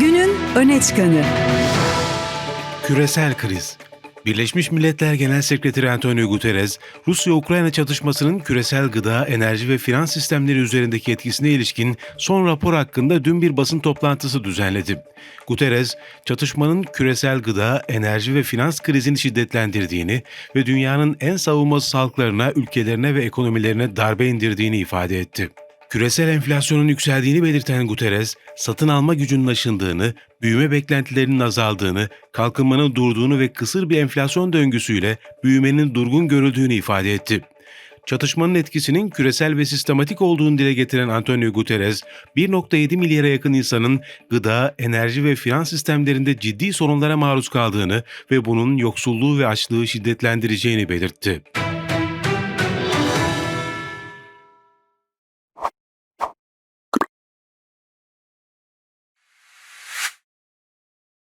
Günün öne çıkanı. Küresel kriz. Birleşmiş Milletler Genel Sekreteri Antonio Guterres, Rusya-Ukrayna çatışmasının küresel gıda, enerji ve finans sistemleri üzerindeki etkisine ilişkin son rapor hakkında dün bir basın toplantısı düzenledi. Guterres, çatışmanın küresel gıda, enerji ve finans krizini şiddetlendirdiğini ve dünyanın en savunmasız halklarına, ülkelerine ve ekonomilerine darbe indirdiğini ifade etti. Küresel enflasyonun yükseldiğini belirten Guterres, satın alma gücünün aşındığını, büyüme beklentilerinin azaldığını, kalkınmanın durduğunu ve kısır bir enflasyon döngüsüyle büyümenin durgun görüldüğünü ifade etti. Çatışmanın etkisinin küresel ve sistematik olduğunu dile getiren Antonio Guterres, 1.7 milyara yakın insanın gıda, enerji ve finans sistemlerinde ciddi sorunlara maruz kaldığını ve bunun yoksulluğu ve açlığı şiddetlendireceğini belirtti.